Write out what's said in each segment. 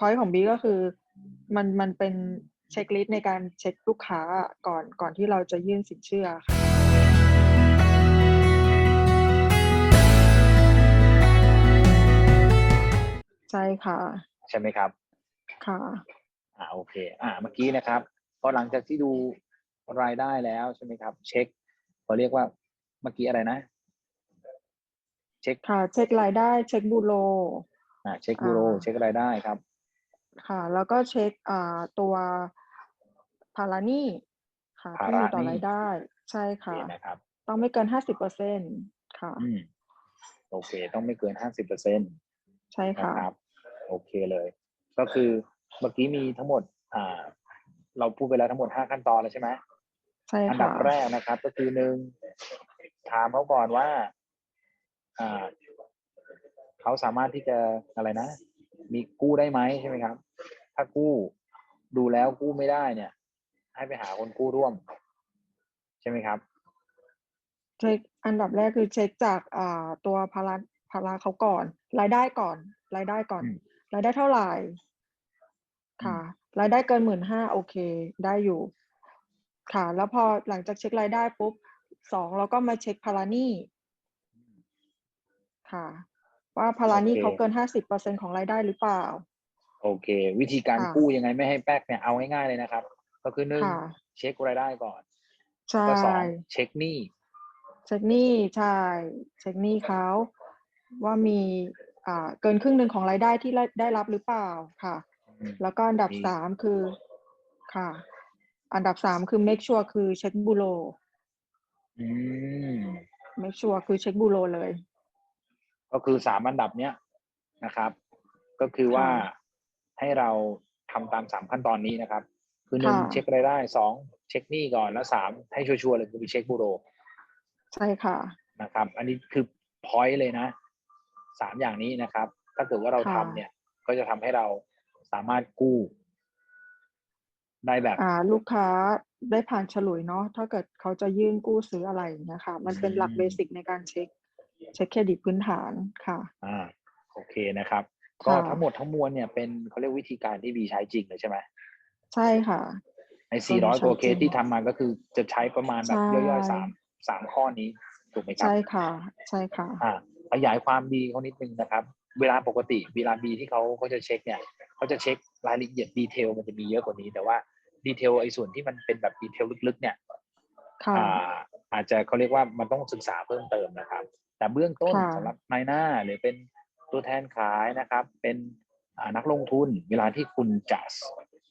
พอยต์ของบีก็คือมันมันเป็นเช็คลิสต์ในการเช็คลูกค้าก่อนก่อนที่เราจะยื่นสินเชื่อค่ะใช่ค่ะ ใช่ไหมครับ ค่ะอ่าโอเค อ่าเมื่อกี้นะครับพอหลังจากที่ดูรายได้แล้วใช่ไหมครับ เช็คเขาเรียกว่าเมื่อกี้อะไรนะ เช็คค่ะ เช็ครายได้ เช็คบูโรอ่าเช็คบูโรอ่าเช็ครายได้ครับ ค่ะ แล้วก็เช็คอ่าตัวภาระหนี้ค่ะที่มีต่อภาระหนี้รายได้ ใช่โอเคค่ะนะครับ ต้องไม่เกินห้าสิบเปอร์เซ็นค่ะ อืม โอเค ต้องไม่เกินห้าสิบเปอร์เซ็นต์ใช่นะค่ะ ครับ โอเคเลย ก็คือเมื่อกี้มีทั้งหมด อ่า เราพูดไปแล้วทั้งหมดห้าขั้นตอนแล้วใช่ไหม ใช่อันดัค่ะ บแรกนะครับ ก็คือหนึ่งถามเขาก่อนว่า อ่า เขาสามารถที่จะอะไรนะ มีกู้ได้ไหมใช่ไหมครับ ถ้ากู้ดูแล้วกู้ไม่ได้เนี่ย ให้ไปหาคนกู้ร่วม ใช่ไหมครับเช็คอันดับแรกคือเช็คจากอ่าตัวภาระภาระเขาก่อน รายได้ก่อน รายได้ก่อนอืมรายได้เท่าไหร่ ค่ะ รายได้เกินหมื่นห้าโอเค ได้อยู่ ค่ะ แล้วพอหลังจากเช็ครายได้ปุ๊บสองเราก็มาเช็คภาระหนี้ค่ะ ว่าภาระหนี้โอเคเขาเกินห้าสิบเปอร์เซ็นของรายได้หรือเปล่า โอเค วิธีการค่ะกู้ยังไงไม่ให้แป๊กเนี่ยเอาง่ายๆเลยนะครับ ก็คือหนึ่งค่ะเช็ครายได้ก่อนใช่ก็สองเช็คหนี้เช็คหนี้ใช่เช็คหนี้เขาว่ามีอ่าเกินครึ่งหนึ่งของรายได้ที่ได้ได้รับหรือเปล่าค่ะอืมแล้วก็อันดับมีสามคือค่ะ อันดับสามคือ make sure คือเช็คบูโรอืม make sure คือเช็คบูโรเลย ก็คือสามอันดับเนี้ยนะครับ ก็คือว่าค่ะให้เราทำตามสามขั้นตอนนี้นะครับ คือหนึ่งค่ะเช็ครายได้สองเช็คหนี้ก่อนแล้วสามให้ชัวร์ๆเลยคือไปเช็คบูโร ใช่ค่ะนะครับ อันนี้คือพอยต์เลยนะสามอย่างนี้นะครับ ถ้าเกิดว่าเราค่ะทำเนี่ย ก็จะทำให้เราสามารถกู้ ได้แบบอ่า ลูกค้าได้ผ่านฉลุยเนาะถ้าเกิดเขาจะยื่นกู้ซื้ออะไรอย่างเงี้ยค่ะ มันเป็นหลักอืมเบสิกในการเช็ค เช็คเครดิตพื้นฐานค่ะอ่าโอเคนะครับ ก็ค่ะทั้งหมดทั้งมวลเนี่ยเป็นเขาเรียกวิธีการที่บีใช้จริงเลยใช่ไหมใช่ค่ะ ในตัวนี้400 กว่าใช้เคจริสงที่ทำมาก็คือจะใช้ประมาณแบบใช่ย่อยๆสามสามข้อนี้ถูกไหมครับ ใช่ค่ะ ใช่ค่ะอ่าขยายความดีเขานิดนึงนะครับ เวลาปกติเวลาบีที่เขาเขาจะเช็คเนี่ยเขาจะเช็ครายละเอียดดีเทลมันจะมีเยอะกว่านี้ แต่ว่าดีเทลไอ้ส่วนที่มันเป็นแบบดีเทลลึกๆ เนี่ยค่ะอ่าอาจจะเขาเรียกว่ามันต้องศึกษาเพิ่มเติมนะครับ แต่เบื้องต้นค่ะสำหรับนายหน้าหรือเป็นตัวแทนขายนะครับ เป็นอ่านักลงทุนเวลาที่คุณจะ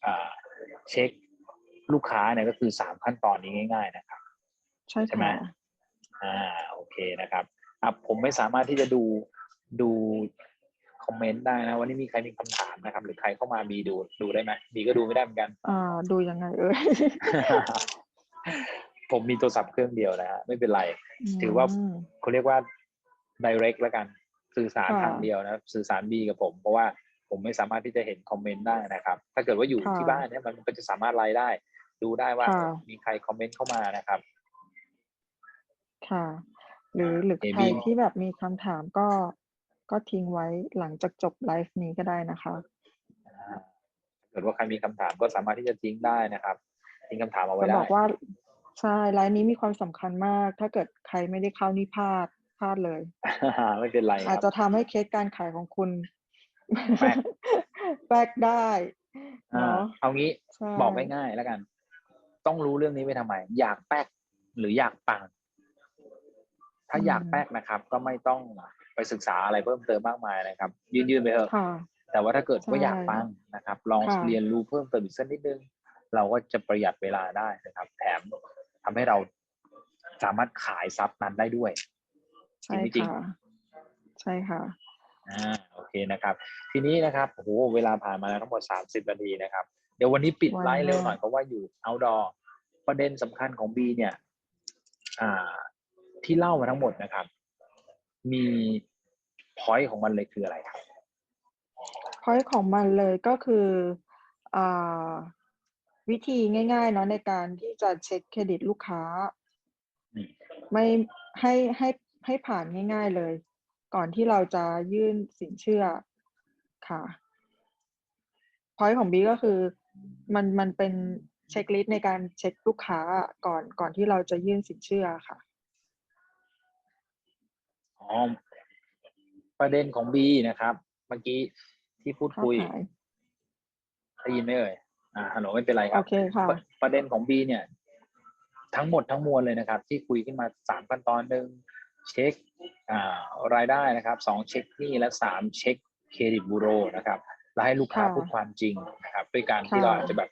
อ่าเช็คลูกค้าเนี่ยก็คือสามขั้นตอนนี้ง่าย ๆ นะครับ ใช่ใช่ไหมค่ะอ่าโอเคนะครับอะผมไม่สามารถที่จะดูดูคอมเมนต์ได้นะวันนี้มีใครมีคำถามนะครับ หรือใครเข้ามาบีดูดูได้ไหมบีก็ดูไม่ได้เหมือนกันอ่าดูยังไงเอ่ยผมมีโทรศัพท์เครื่องเดียวนะฮะไม่เป็นไร ถือว่ามเขาเรียกว่า direct แล้วกันสื่อสารค่ะทางเดียวนะสื่อสารบีกับผม เพราะว่าผมไม่สามารถที่จะเห็นคอมเมนต์ได้นะครับ ถ้าเกิดว่าอยู่ค่ะที่บ้านเนี่ยมันก็จะสามารถไลน์ได้ ดูได้ว่าค่ะมีใครคอมเมนต์เข้ามานะครับ ค่ะ หรือหรือเอบีใครที่แบบมีคำถามก็ก็ทิ้งไว้หลังจากจบไลฟ์นี้ก็ได้นะคะอ่าถ้าเกิดว่าใครมีคำถามก็สามารถที่จะทิ้งได้นะครับ ทิ้งคำถามเอาไว้จะได้บอกว่าใช่ไลฟ์นี้มีความสำคัญมาก ถ้าเกิดใครไม่ได้เข้านี่พลาด พลาดเลย ไม่เป็นไรคอาจรับจะทำให้เคสการขายของคุณแป๊กแป๊กได้อ่าเนาะเอางี้ใช่บอกง่ายๆแล้วกัน ต้องรู้เรื่องนี้ไว้ทำไม อยากแป๊กหรืออยากปัง ถ้าอยากแป๊กนะครับ ก็ไม่ต้องไปศึกษาอะไรเพิ่มเติมมากมายนะครับ ยืนๆไปเถอะค่ะแต่ว่าถ้าเกิดว่าใช่อยากปังนะครับ ลองค่ะเรียนรู้เพิ่มเติมอีกสักนิดนึง เราก็จะประหยัดเวลาได้นะครับ แถมทำให้เราสามารถขายซับนั้นได้ด้วย ใช่จริงค่ะใช่ค่ะอ่าโอเคนะครับ ทีนี้นะครับโอ้โหเวลาผ่านมาแล้วทั้งหมด30นาทีนะครับ เดี๋ยววันนี้ปิดไวไลฟ์เร็วหน่อยมากเพราะว่าอยู่ outdoor ประเด็นสำคัญของบีเนี่ย อ่า ที่เล่ามาทั้งหมดนะครับ มีพอยต์ของมันเลยคืออะไรครับพอยของมันเลยก็คืออ่าวิธีง่ายๆเนาะในการที่จะเช็คเครดิตลูกค้าอืมไม่ให้ให้ ให้ผ่านง่าย ๆเลย ก่อนที่เราจะยื่นสินเชื่อค่ะพอยต์ของบีก็คือมันมันเป็นเช็คลิสต์ในการเช็คลูกค้าก่อนก่อนที่เราจะยื่นสินเชื่อค่ะอ๋อประเด็นของบีนะครับ เมื่อกี้ที่พูดภาพคุยหายได้ยินไหมเอ่ยอ่าฮัลโหลไม่เป็นไรคโอรับเคค่ะประประเด็นของบีเนี่ย ทั้งหมดทั้งมวลเลยนะครับ ที่คุยขึ้นมาสามขั้นตอนหนึ่ง เช็คอ่ารายได้นะครับสองเช็คหนี้และสามเช็คเครดิตบูโรนะครับแล้วให้ลูกค้าค่ะพูดความจริงนะครับ ด้วยการที่ค่ะเราอาจจะแบบ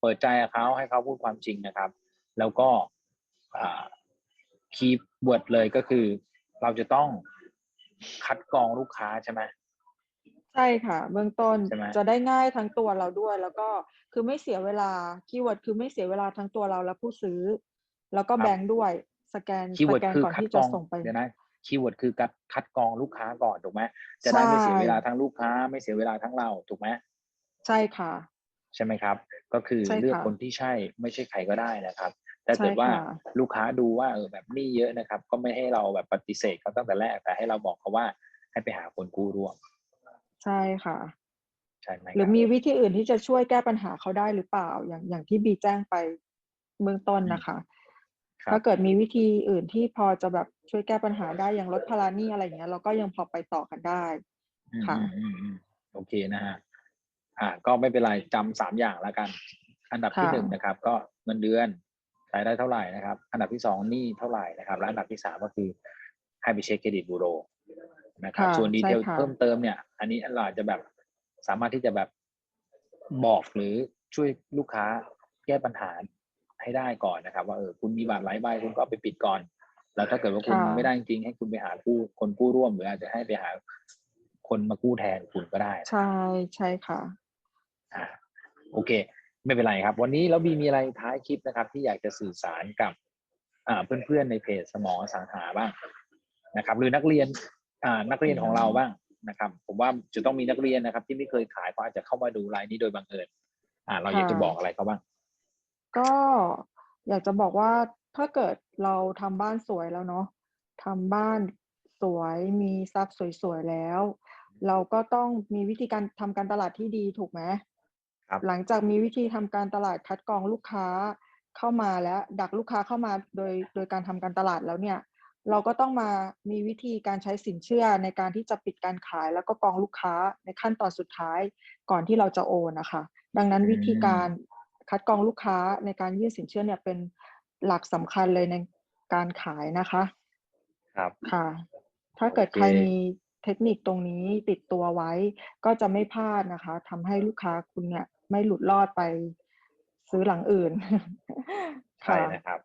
เปิดใจกับเขาให้เขาพูดความจริงนะครับ แล้วก็คีย์เวิร์ดเลยก็คือ เราจะต้องคัดกรองลูกค้าใช่ไหมใช่ค่ะ เบื้องต้นใช่ไหมจะได้ง่ายทั้งตัวเราด้วย แล้วก็คือไม่เสียเวลาคีย์เวิร์ดคือไม่เสียเวลาทั้งตัวเราและผู้ซื้อ แล้วก็แบงค์ด้วย สแกนคีย์สเวิร์ดแกนคือก่อนคัดที่กรจะองส่งไปเดี๋ยวนะคีย์เวิร์ดคือการคัดกรองลูกค้าก่อนถูกไหมจะได้ไม่เสียใช่เวลาทั้งลูกค้า ไม่เสียเวลาทั้งเราถูกไหมใช่ค่ะ ใช่ไหมครับ ก็คือใช่ค่ะเลือกคนที่ใช่ไม่ใช่ใครก็ได้นะครับแต่ใช่เกิดว่าค่ะลูกค้าดูว่าเออแบบหนี้เยอะนะครับ ก็ไม่ให้เราแบบปฏิเสธเขาตั้งแต่แรกแต่ให้เราบอกเขาว่าให้ไปหาคนกู้ร่วม ใช่ค่ะใช่ไหมคหรืรัอบมีวิธีอื่นที่จะช่วยแก้ปัญหาเขาได้หรือเปล่า อย่างอย่างที่บีแจ้งไปเบื้องต้นนะคะ ครับถ้าเกิดมีวิธีอื่นที่พอจะแบบช่วยแก้ปัญหาได้ อย่างลดภาระหนี้ อะไรอย่างเงี้ย เราก็ยังพอไปต่อกันได้ อืมค่ะอืมอืมอืมโอเคนะฮะอ่า ก็ไม่เป็นไร จำสามอย่างแล้วกัน อันดับที่ค่ะหนึ่งนะครับ ก็เงินเดือน รายได้เท่าไหร่นะครับ อันดับที่สองหนี้เท่าไหร่นะครับ และอันดับที่สามก็คือให้ไปเช็คเครดิตบูโรนะครับค่ะ ส่วนดีเทลใช่ค่ะ เพิ่มเติมเนี่ย อันนี้เราอาจจะแบบสามารถที่จะแบบบอก หรือช่วยลูกค้าแก้ปัญหา ให้ได้ก่อนนะครับ ว่าเออคุณมีบัตรหลายใบคุณก็เอาไปปิดก่อน แล้วถ้าเกิดว่าคุณค่ะไม่ได้จริงๆให้คุณไปหากู้คนกู้ร่วมหรืออาจจะให้ไปหาคนมากู้แทนคุณก็ได้ ใช่ใช่ค่ะอ่าโอเค ไม่เป็นไรครับ วันนี้แล้วบีมีอะไรท้ายคลิปนะครับ ที่อยากจะสื่อสารกับอ่าเพื่อนๆในเพจสมองอสังหาบ้างนะครับ หรือนักเรียนอ่านักเรียนของเราบ้างนะครับ ผมว่าจะต้องมีนักเรียนนะครับ ที่ไม่เคยขายก็อาจจะเข้ามาดูไลน์นี้โดยบังเอิญอ่า เราอยากจะค่ะบอกอะไรเขาบ้าง ก็อยากจะบอกว่าถ้าเกิดเราทำบ้านสวยแล้วเนาะทำบ้านสวยมีทรัพย์สวยๆแล้ว เราก็ต้องมีวิธีการทำการตลาดที่ดีถูกไหมครับหลังจากมีวิธีทำการตลาดคัดกรองลูกค้าเข้ามาแล้ว ดักลูกค้าเข้ามาโดยโดยการทำการตลาดแล้วเนี่ย เราก็ต้องมามีวิธีการใช้สินเชื่อในการที่จะปิดการขาย แล้วก็กรองลูกค้าในขั้นตอนสุดท้ายก่อนที่เราจะโอนนะคะดังนั้นอืมวิธีการ คัดกรองลูกค้าในการยื่นสินเชื่อเนี่ยเป็นหลักสำคัญเลยในการขายนะคะครับค่ะ ถ้าเกิดโอเคใครมีเทคนิคตรงนี้ติดตัวไว้ ก็จะไม่พลาดนะคะทำให้ลูกค้าคุณเนี่ยไม่หลุดรอดไปซื้อหลังอื่นใช่ค่ะนะครับ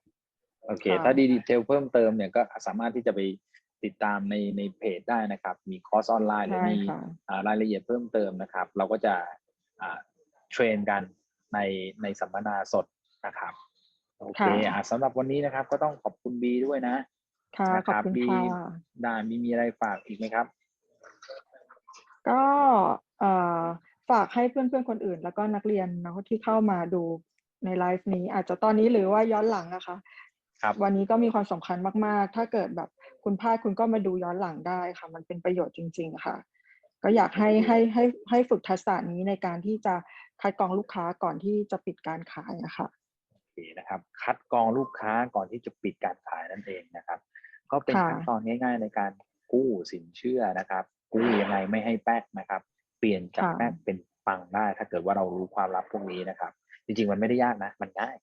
โอเคค่ะถ้าดีดีเทลเพิ่มเติมเนี่ยก็สามารถที่จะไปติดตามในในเพจได้นะครับ มีคอร์สออนไลน์หรือใช่มีค่ะอ่ารายละเอียดเพิ่มเติมนะครับ เราก็จะอ่าเทรนกัน ในในสัมมนาสดนะครับโอเคค่ะอ่าสำหรับวันนี้นะครับ ก็ต้องขอบคุณบีด้วยนะค่ะนะขอบคุณบีค่ะดามีมีอะไรฝากอีกไหมครับ ก็เอ่อฝากให้เพื่อนๆคนอื่น แล้วก็นักเรียนเนาะที่เข้ามาดูในไลฟ์นี้ อาจจะตอนนี้หรือว่าย้อนหลังนะคะครับวันนี้ก็มีความสำคัญมาก ๆ ถ้าเกิดแบบคุณพลาดคุณก็มาดูย้อนหลังได้ค่ะ มันเป็นประโยชน์จริง ๆ ค่ะ ก็อยากให้โอเคให้ให้ให้ฝึกทักษะนี้ในการที่จะ คัดกรองลูกค้าก่อนที่จะปิดการขายนะคะโอเคนะครับ คัดกรองลูกค้าก่อนที่จะปิดการขายนั่นเองนะครับ ก็เป็นค่ะขั้นตอนง่าย ๆ ในการกู้สินเชื่อนะครับกู้ยังไงไม่ให้แป๊กนะครับ เปลี่ยนจากค่ะแป๊กเป็นปังได้ถ้าเกิดว่าเรารู้ความลับพวกนี้นะครับ จริงๆมันไม่ได้ยากนะ มันง่าย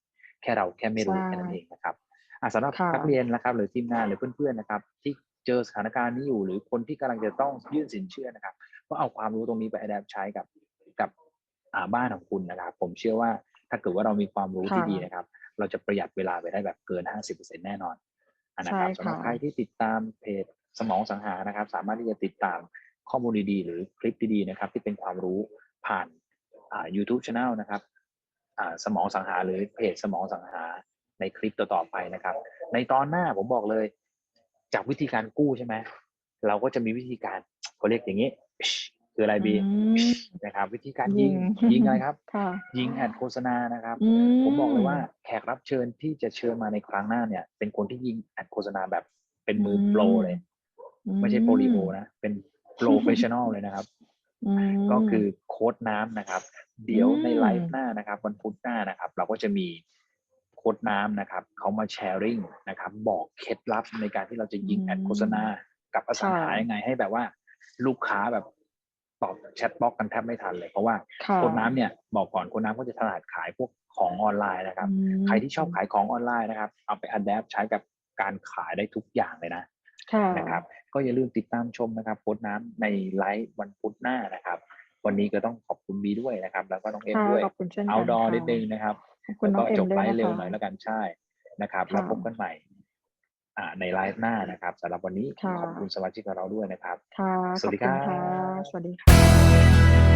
แค่เราแค่ไม่รู้ใช่แค่นั้นเองนะครับอะสำหรับค่ะนักเรียนนะครับ หรือทีมงานหรือเพื่อนๆนะครับ ที่เจอสถานการณ์นี้อยู่ หรือคนที่กำลังจะต้องยื่นสินเชื่อนะครับ ก็เอาความรู้ตรงนี้ไปอัดใช้กับกั บอ่าบ้านของคุณนะครับ ผมเชื่อว่าถ้าเกิดว่าเรามีความรู้ที่ค่ะดีนะครับ เราจะประหยัดเวลาไปได้แบบเกิน 50%แน่นอนอะนะครับใช่ค่ะสำหรับใครที่ติดตามเพจสมองสังหารนะครับ สามารถที่จะติดตามข้อมูลดีๆ หรือคลิปดีๆนะครับ ที่เป็นความรู้ผ่านอ่า YouTube Channel นะครับอ่าสมองสังหาหรือเพจสมองสังหาในคลิปต่อๆไปนะครับ ในตอนหน้าผมบอกเลย จากวิธีการกู้ใช่ไหมเราก็จะมีวิธีการเขาเรียกอย่างนี้ คืออะไรบีอืมนะครับ วิธีการยิงยิงยิงอะไรครับค่ะยิงแอดโฆษณานะครับอืผมบอกเลยว่าแขกรับเชิญที่จะเชิญมาในครั้งหน้าเนี่ย เป็นคนที่ยิงแอดโฆษณาแบบเป็นมือโปรเลย ไม่ใช่โปรลีโอนะ เป็นโปรเฟชชั่นอลเลยนะครับอืมก็คือโค้ดน้ำนะครับ เดี๋ยวในอืมไลฟ์หน้านะครับ วันพุธหน้านะครับ เราก็จะมีโค้ดน้ำนะครับเขามาแชร์ริ่งนะครับ บอกเคล็ดลับในการที่เราจะยิงแอดโฆษณากับอสังหาค่ะยังไงให้แบบว่า ลูกค้าแบบ ตอบแชทบล็อกกันแทบไม่ทันเลย เพราะว่าค่ะโค้ดน้ำเนี่ยบอกก่อนโค้ดน้ำก็จะถนัดขายพวกของออนไลน์นะครับอืมใครที่ชอบขายของออนไลน์นะครับ เอาไปอัดแอปใช้กับการขายได้ทุกอย่างเลยนะค่ะนะครับก็อย่าลืมติดตามชมนะครับโพสต์น้ำในไลฟ์วันพุธหน้านะครับ วันนี้ก็ต้องขอบคุณบีด้วยนะครับ แล้วก็น้องเอ็มค่ะด้วยขอบคุณเช่นกันเอาดอค่ะนิดนึงนะครับขอบคุณแล้วน้ก็องเอ็จมบด้วยไลนะฟ์เร็วคะหน่อยแล้วกันใช่นะครับค่ะแล้วพบกันใหม่อ่า ในไลฟ์หน้านะครับสำหรับวันนี้ค่ะขอบคุณสมาชิกของเราด้วยนะครับค่ะสวัสดีขอบคุณครับค่ะสวัสดีค่ะ